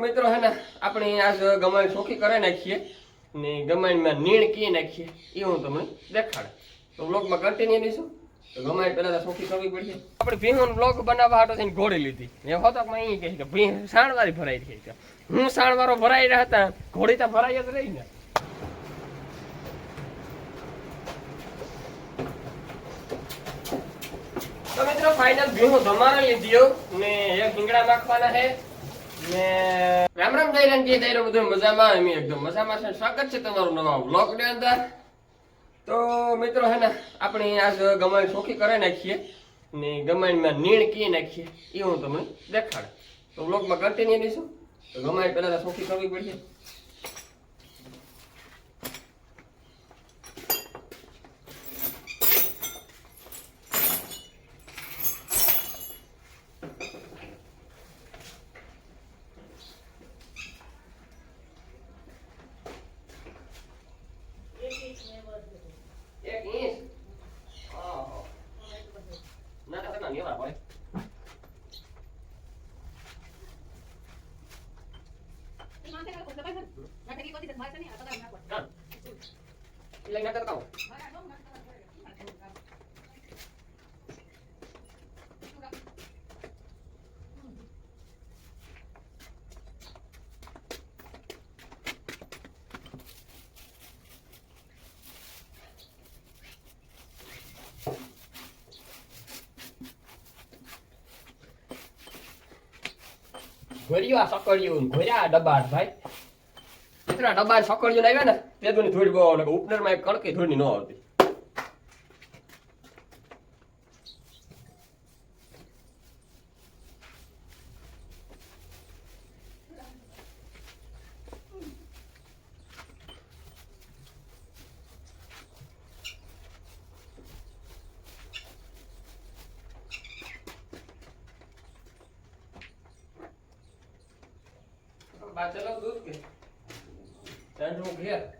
મિત્રો હે ને, આપણે આજ ગમાણ ચોખ્ખી કરી નાખીએ ને ગમાણમાં નીણ કી નાખીએ એ હું તમને દેખાડે. તો બ્લોગમાં કન્ટિન્યુ લઈશું તો ગમાણ રહ્યા હતા, ઘોડી તો ભરાઈ જ રહી ને. મિત્રો ફાઇનલ ભીહો ધમારા લીધી ને એક હિંગડા નાખવાના છે. રામ રામ જય રામ, જય જય બધું મજામાં? અમે એકદમ મજામાં છે. સ્વાગત છે તમારું નવા બ્લોગની અંદર. તો મિત્રો હે ને, આપણે આજ ગમાણ ચોખ્ખી કરી નાખીએ ને ગમાણમાં નીણ કી નાખીએ. એ હું તમને દેખાડે. તો બ્લોગમાં કન્ટિન્યુ લઈશું ગમાણ પહેલાં ચોખ્ખી કરવી પડશે એક ઇંચ ઓહો ના ના ના લેવા પડે ચાલ લઈ ના કરતા ઘોર્યું આ સકડિયું ઘોર્યા આ ડબ્બા ભાઈ. કેટલા ડબાર ડબ્બા લાવ્યા ને તે દુની થોડી ઉપનરમાં કણકી થોડી ન આવતી. બાચલો દૂધ કે. ચાંદનું ઘેર.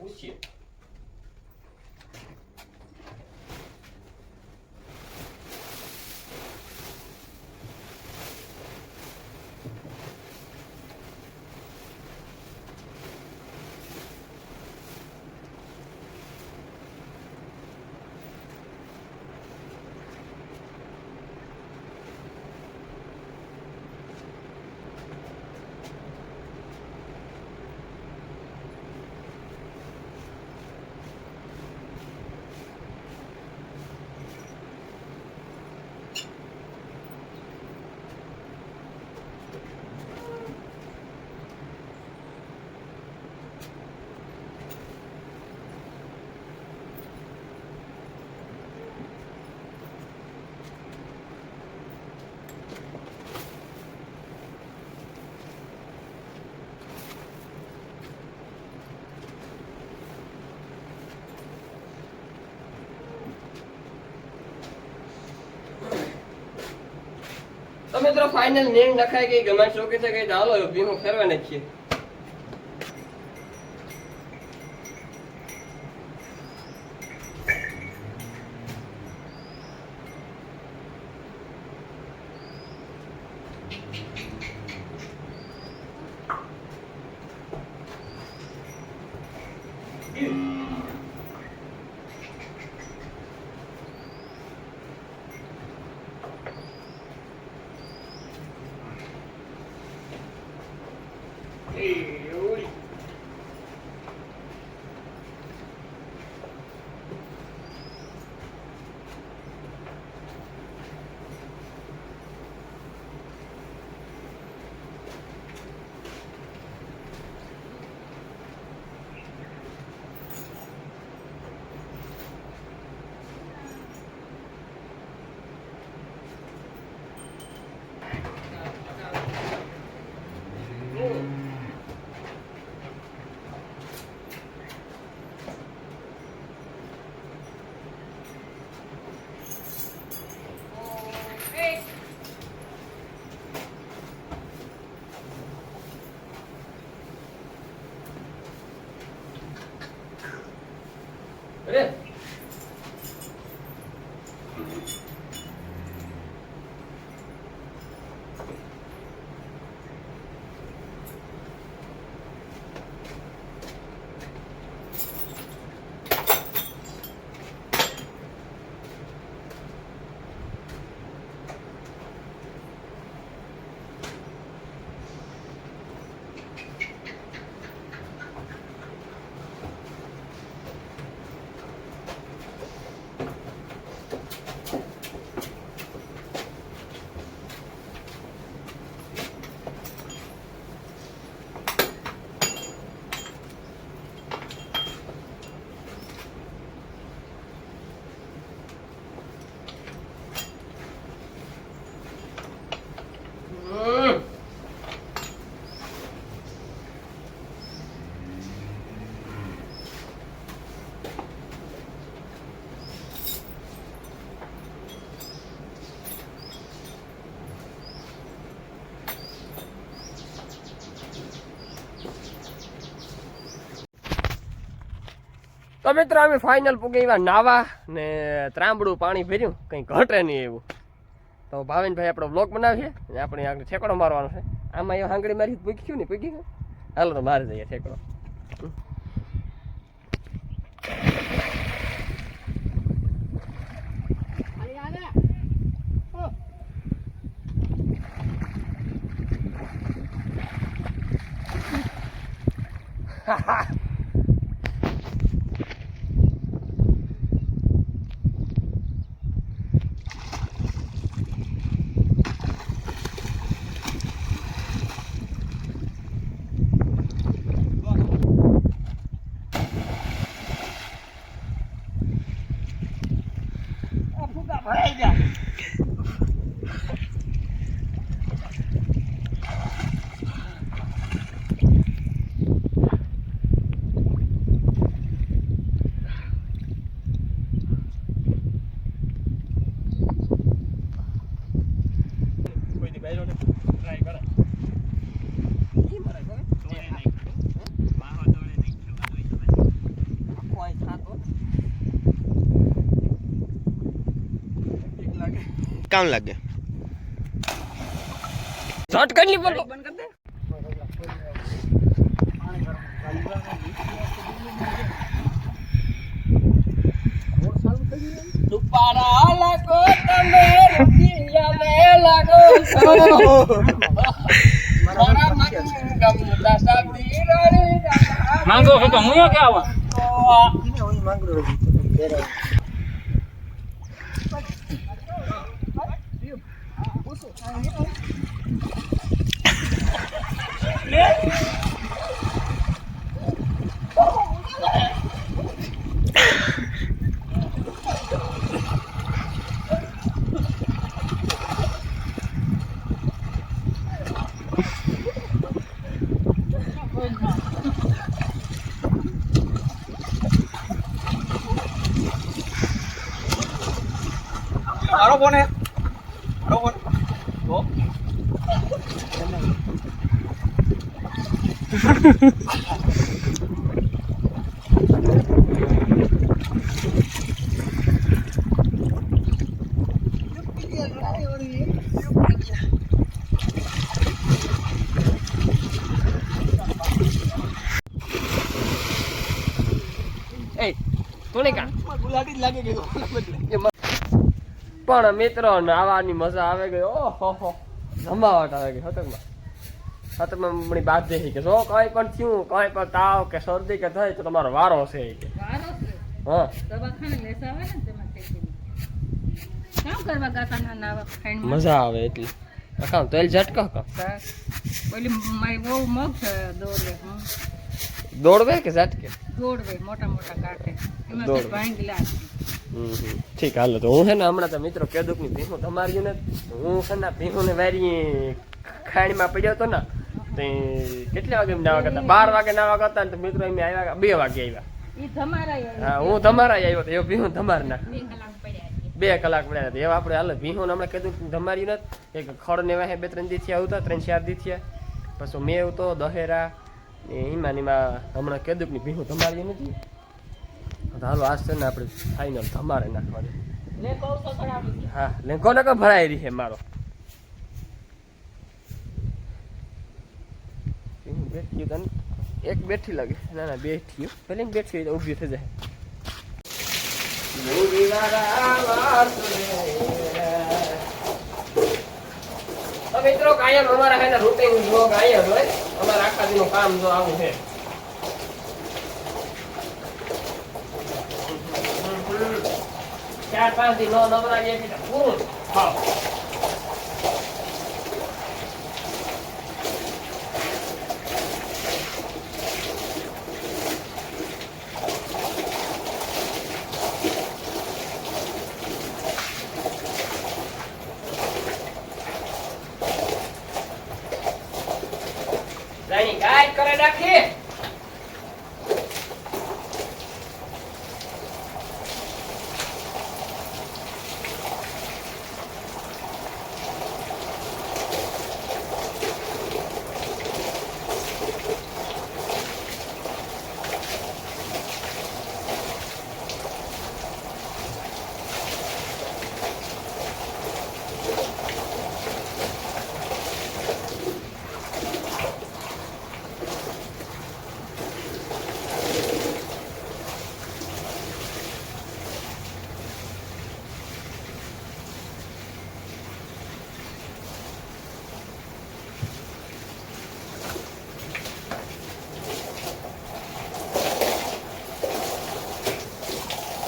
усі. મિત્રો ફાઇનલ નેમ નખાઈ ગઈ ગમે શોકે છે કે ચાલો ભીનું ફેરવા નાખીએ એ Evet. તો મિત્રો, અમે ફાઇનલ પૂગી એવા નાવા ને ત્રાંબડું પાણી ભર્યું. કંઈ ઘટે નહીં એવું. તો ભાવિનભાઈ આપણો બ્લોગ બનાવીએ અને આપણે આગળ ઠેકડો મારવાનો છે. આમાં એ હાંગળી મારી પૂગ્યું ને પૂગી હાલો તો મારી જઈએ ઠેકડો. કામ લાગે ઝટ કરી પર બોલો દુપારા લાગો તમે રૂપિયા મે લાગો મારા મન ગમતા સાથી રાણી માંગો છો તો હું કે આવા? મારો હે મારો ફોન એ તુણિકા ગુલાટી જ લાગે કે પણ મિત્રો નાવાની મજા આવે ગઈ. ઓહો જમાવટ આવે ગઈ હતકમાં હતકમાં મણી બાદ દે કે જો કઈ પણ થયું કઈ પણ તાવ કે શરદી કે થાય તો તમારો વારો છે કે. હા. કામ મજા આવે એટલી. અખામ તેલ ઝટકો કા? ઓલી મારી બહુ મગ છે દોડવે હું. દોડવે કે ઝટકે? દોડવે મોટા મોટા કાંઠે. એમાં. ભાંગી લાગે. ઠીક હાલો તો હું છે ને હમણાં તો મિત્રો કેદુકની ભીહું તમારી ને હું છે ને ભીહું ને વારી ખાણીમાં પડ્યો હતો ને તે કેટલા વાગે નાવા કરતા બાર વાગે નાવા કરતા ને તો મિત્રો એમ આવ્યા બે વાગે આવ્યા. હા હું તમારા આવ્યો તો એ ભીહું તમારે ના બે કલાક પડ્યા હતા એવા આપણે હાલ ભીહું ને હમણાં કીધું ધમારી નથી એક ખડ ને વાહે બે ત્રણ દી થયા આવતા ત્રણ ચાર દી થયા. પછી મેં તો દહેરા ને ઈમાં હમણાં કેદુકની ની ભીહું ધમાર્યું નથી. હાલો આ છે ને આપણે ફાઇનલ ધમારે નાખવાની. હા લેંકો નકો ભરાઈ રહી છે મારો? બેઠી તને એક બેઠી લાગે. ના ના બેઠી. પેલી બેઠી હોય તો ઊભી થઈ જાય. મિત્રો કાયમ અમારા હે ને રૂટીન જો કાયમ હોય. અમારા આખા દિનનું કામ જો આવું છે. ચાર પાંચ દી નો નવરાવીએ એટલે પૂરું ખાવ રાખી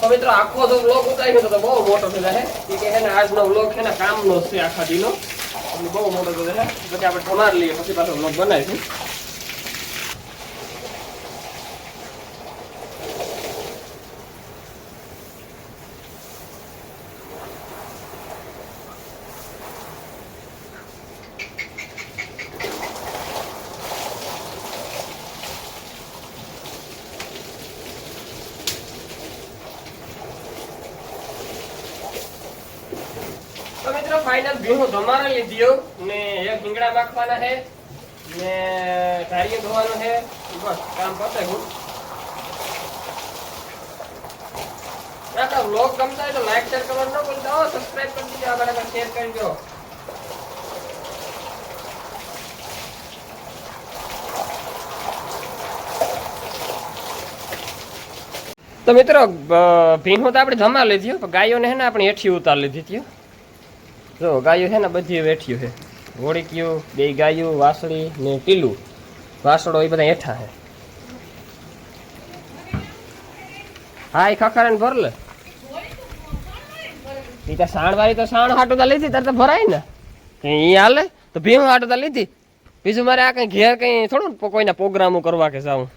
તો મિત્રો આખો જો વ્લોગ ઉતાર્યો તો બહુ મોટો થઈ જાય એ કે ને આજનો વ્લોગ છે ને કામનો છે આખા દીનો. બહુ મોટો થઈ જાય છે પછી આપણે તમાર લઈએ, પછી પાછો વ્લોગ બનાવીશું તો મિત્રો ફાઇનલ ભીનું તમારે લીધો ને એક ભીંગડા નાખવાના છે ને ધારીએ ધોવાનું છે બસ, કામ પતે હું વ્લોગ ગમતા હોય તો લાઈક શેર કરવાનું ન ભૂલતા હો. સબસ્ક્રાઇબ કરી દીજો. આગળ આગળ શેર કરી દો. તો મિત્રો ભીનું તો આપણે જમા લીધી ગાયોને હે ને આપણે હેઠી ઉતાર લીધી હો. જો, ગાયો છે ને, બધી વેઠ્યું છે. ઘોડીકીયું બે ગાયું, વાસળી ને ટીલું. વાસળો એ બધા હેઠા છે. હા, એ ખખર ને ભર લે ઈ તો સાણ વાળી તો સાણ હાટું તો લીધી, તાર તો ભરાય ને. ઈ હાલે? તો ભીમ હાટું તો લીધી. બીજું મારે આ કઈ ઘેર કઈ થોડું પ- કોઈના પ્રોગ્રામો કરવા કે જાઉં.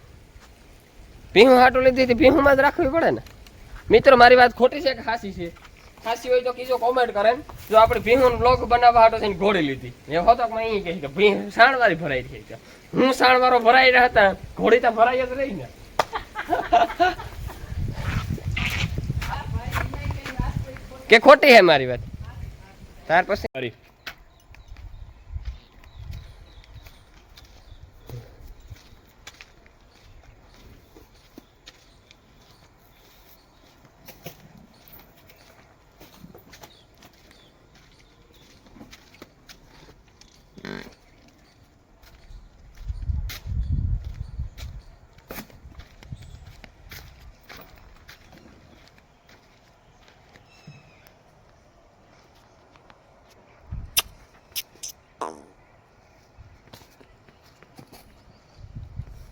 ભીમ હાટું લીધી તો ભીમમાં જ રાખવી પડે ને. મિત્રો, મારી વાત ખોટી છે કે હાસી છે? હાસી હોય તો કીજો કોમેન્ટ કરે જો આપણે ભીમનો બ્લોગ બનાવવા હાટો થઈને ઘોડી લીધી. એ હોતો કે અહીં કહે કે ભીમ સાણવાળી ભરાઈ રહી છે. હું સાણવારો ભરાઈ રહ્યા હતા, ઘોડી તો ભરાઈ જ રહી ને. કે ખોટી હે મારી વાત? ત્યાર પછી